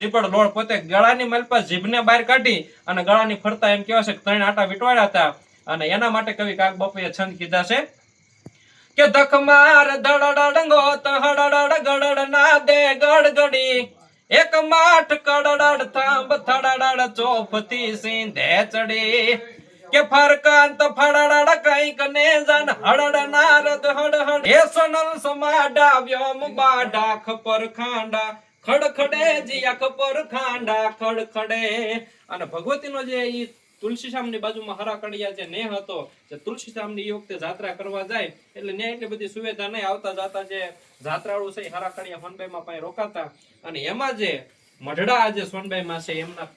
દીપડ લોળ પોતે ગળાની મલપા જીભને બહાર કાઢી અને ગળાની ફરતા એમ કહેવાય છે કે ત્રણ આટા વીટવાડ્યા હતા. અને એના માટે કવિ કાક બાપુએ છંદ કીધા છે કે ધક માર ધડડડંગો તહડડડ ગડડ ના દે ગડગડી એક માઠ કડડડ થાંભ થડડડ ચોફતી સિંધે ચડી. કે ફરકાંત ફડડડ કંઈક ને જન હડડ નારદ હડ હડ. એ સનલ સમાડા વ્યોમ બાડા ખપર ખાંડા ખડખડે જીયા કપર ખાંડા ખડખડે. અને ભગવતીનો જે ઈ તુલસીશ્યામની બાજુમાં હરાકડિયા જે નેહ હતો, જે તુલસીશ્યામની એ વખતે જાત્રા કરવા જાય, એટલે ને એટલી બધી સુવિધા નહીં આવતા જાતા જે જાત્રાળુ છે હરાકડિયા સોનબાઈમાં પાસે રોકાતા. અને એમાં જે મઢડા જે સોનબાઈમાં છે, એમના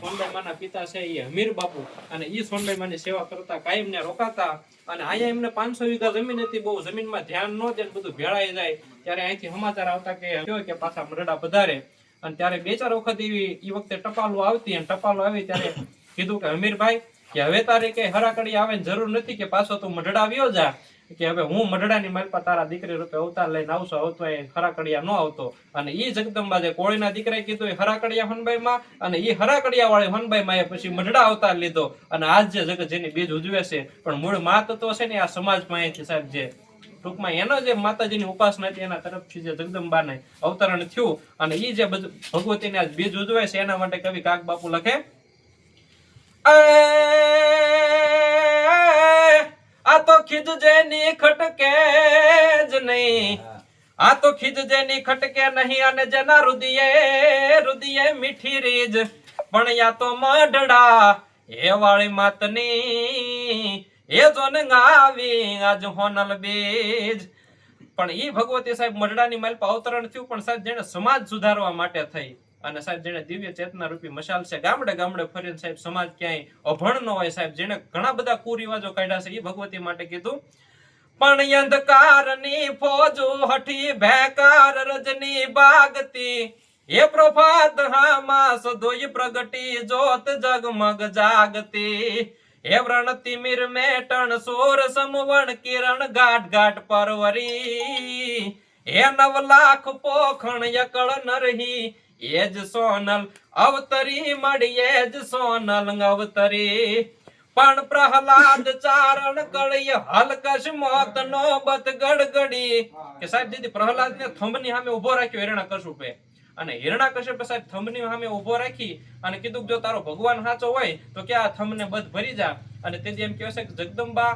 સોનબાઈમાના પિતા છે એ હમીર બાપુ. અને એ સોનબાઈમાની સેવા કરતા કાયમ ને રોકાતા અને અહીંયા એમને પાંચસો વીઘા જમીન હતી, બહુ જમીનમાં ધ્યાન ન દે બધું ભેળાઈ જાય. ત્યારે અહીંથી સમાચાર આવતા કે કે પાછા મરડા વધારે અને ત્યારે બે ચાર વખત એવી એ વખતે ટપાલો આવતી અને ટપાલો આવી ત્યારે કીધું કે હમીરભાઈ કે હવે તારે કઈ હરાકડી આવે જરૂર નથી કે પાછો તું મઢડા આવ્યો જા. કે હવે હું મઢડાની માલપા તારા દીકરી રૂપે અવતાર લઈને આવશો આવતો એ હરાકડિયા ન આવતો. અને એ જગદંબા જે કોળીના દીકરાએ કીધું એ હરાકડિયા હનબાઈમાં અને એ હરાકડિયા વાળી હનબાઈમાં એ પછી મઢડા અવતાર લીધો. અને આજ જે જગત જેની બીજ ઉજવે છે, પણ મૂળ મા છે ને આ સમાજમાં અહીંથી સાહેબ જે ટૂંકમાં એનો જે માતાજીની ઉપાસના હતી એના તરફથી જે જગદંબાને અવતરણ થયું. અને એ જે ભગવતીને આજ બીજ ઉજવે છે, એના માટે કવિ કાક બાપુ લખે આ તો ખીજજે ની ખટકે જ નહીં. આ તો ખીજજે ની ખટકે નહીં અને જેના રુદિયે રુદિયે મીઠી રીજ. પણ યા તો મઢડા એ વાળી માતની એ જોન ગાવી આજ હોનલ બીજ. પણ ઈ ભગવતી સાહેબ મઢડાની માલ પાવતરણ થયું પણ સાહેબ જેને સમાજ સુધારવા માટે થઈ. અને સાહેબ જેને દિવ્ય ચેતના રૂપી મશાલ છે, ગામડે ગામડે ફરીને સાહેબ, સમાજ ક્યાંય અભણ ન હોય સાહેબ જેને ઘણા બધા કુરિવાજો કાઢ્યા છે, એ ભગવતી માટે કીધું, પણ અંધકારની ફોજો હઠી ભેકાર રજની બાગતી, હે પ્રભાત હામાં સદોય પ્રગટી જોત જગમગ જાગતી, હે વ્રણ તિમિર મેટણ સોર સમવણ કિરણ ગાટ ગાટ પરવરી, હે નવ લાખ પોખણ યકળ નરહી એજ સોનલ અવતરી મળી એજ સોનલ અવતરી. પણ પ્રહલાદ ચારણ કળી હલકશ મોત નો બત ગડગડી કે સાહેબ દીદી પ્રહલાદ ને થંભની સામે ઊભો રાખ્યો, હિરણા કશુપે અને હિરણા કશ્યપ સાહેબ થંભની સામે ઊભો રાખી અને કીધું જો તારો ભગવાન સાચો હોય, તો કે આ થંભને બધ ભરી જા. અને તેથી એમ કહેશે કે જગદંબા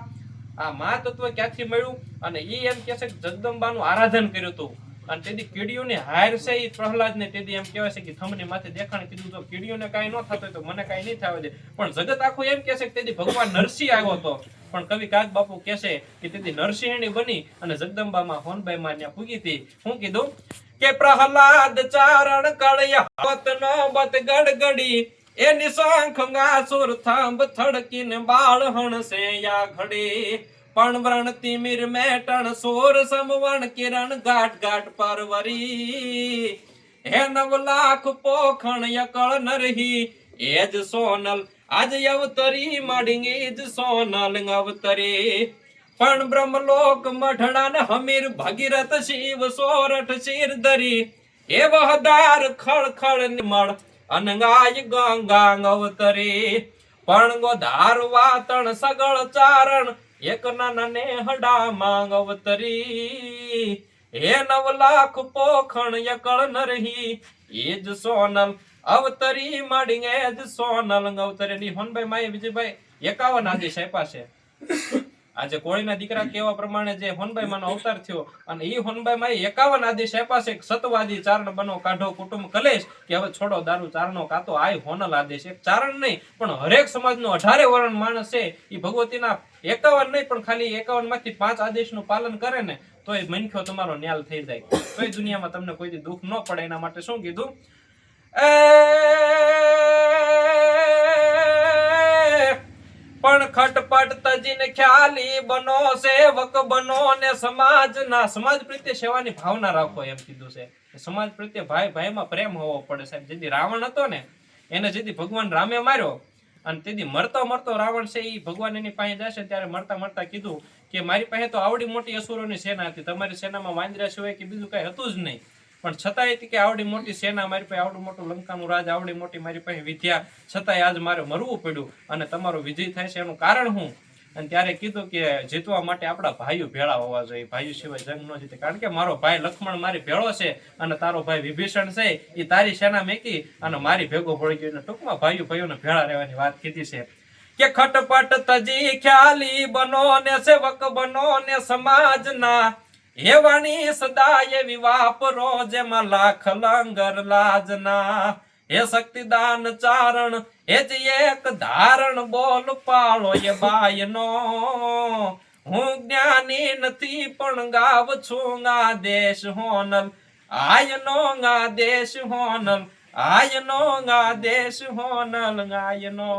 આ મા તત્વ ક્યાંથી મળ્યું? અને એ એમ કહેશે કે જગદંબાનું આરાધન કર્યું હતું. અને તેથી કીડીઓની હાર છે એ પ્રહલાદને. તેથી એમ કહેવાય છે કે થંભની માથે દેખાણ કીધું તો કીડીઓને કાંઈ ન થતું તો મને કાંઈ નહીં થવા દે. પણ જગત આખું એમ કહે કે તેથી ભગવાન નરસિંહ આવ્યો હતો. પણ કવિ કાગ બાપુ કહે કે તેથી નરસિંહણી બની અને જગદંબામાં હોનબાઈમાં ત્યાં પૂગી હતી. શું કીધું? કે પ્રહલાદ ચારણ કળય હવત નો બત ગડગડી, એની શંખ ગાસુર થાંભ થડકીને બાળ હણસે યા ઘડી. પણ વ્રણ તિમિર મેટણ સોર સમવણ કિરણ ઘાટ ઘાટ પરવરી. હે નવ લાખ પોખણ યકળ નરહી એજ સોનલ, આજ અવતરી માડિંગ એજ સોનલ અવતરી. પણ બ્રહ્મલોક મઢડા હમીર ભગીરથ શિવ સોરઠ શિર ધરી એ વહદાર ખળ ખળ નિમળ અનંગાય ગંગા અવતરી. પણ ગોધાર વાતણ સગળ ચારણ એક નાના હડા માંગ અવતરી. હે નવ લાખ પોખણ યકળ નરહી. એ જ સોનલ અવતરી માડી જ સોનલ. અવતરી ની હોનભાઈ માય વિજયભાઈ, એકાવન આદેશ આપ્યા છે. આજે કોળીના દીકરા કેવા પ્રમાણે જે હોનભાઈ માનો અવતાર થયો અને ઈ હોનભાઈ માં એકાવન આદેશ આપ્યા છે સતવાદી ચારણ બનો કાઢો કુટુંબ કલેશ કે હવે છોડો દારૂ ચારણો કાતો આય હોનલ આદેશ એક ચારણ નહીં, પણ હરેક સમાજનો અઢારે વર્ણ માણસ છે. એ ભગવતીના એકાવન નહીં, પણ ખાલી એકાવનમાંથી પાંચ આદેશનું પાલન કરે ને તો એ મનખ્યો તમારો ન્યાલ થઈ જાય. તો દુનિયામાં તમને કોઈ દુઃખ ન પડે એના માટે શું કીધું? એ પણ ખટપટ તજીને ખ્યાલી બનો, સેવક બનો ને સમાજના સમાજ પ્રત્યે સેવાની ભાવના રાખો એમ કીધું છે. સમાજ પ્રત્યે ભાઈ ભાઈમાં પ્રેમ હોવો પડે સાહેબ. જેથી રાવણ હતો ને, એને જેથી ભગવાન રામે માર્યો અને તેથી મરતો મરતો રાવણ છે એ ભગવાન એની પાસે જશે ત્યારે મરતા મરતા કીધું કે મારી પાસે તો આવડી મોટી અસુરોની સેના હતી. તમારી સેનામાં વાંદરા સિવાય કે બીજું કઈ હતું જ નહીં. પણ છતાંય કે આવડી મોટી સેના મારી પાસે, આવડું મોટું લંકાનું રાજ, આવડી મોટી મારી પાસે વિદ્યા, છતાંય આજ મારે મરવું પડ્યું અને તમારો વિજય થાય છે એનું કારણ હું? અને ત્યારે કીધું કે જીતવા માટે આપણા ભાઈઓ ભેળા હોવા જોઈએ. ભાઈઓ સિવાય જંગ ન જીતે. કારણ કે મારો ભાઈ લક્ષ્મણ મારી ભેળો છે અને તારો ભાઈ વિભીષણ છે એ તારી સેના મેકી અને મારી ભેગો ભળી ગયો. ટૂંકમાં ભાઈઓ ભાઈઓને ભેળા રહેવાની વાત કીધી છે. કે ખટપટ તજી ખ્યાલી બનો ને સેવક બનો ને સમાજના હેવાની સદાય એવી વાપરો જેમાં લાખ લંગર લાજના. હે શક્તિદાન ચારણ, હે જ એક ધારણ બોલ પાળો એ બાયનો. હું જ્ઞાની નથી પણ ગાવ છું આ દેશ હોનલ. આયનો આ દેશ હોનલ, આયનો આ દેશ હોનલ, આયનો.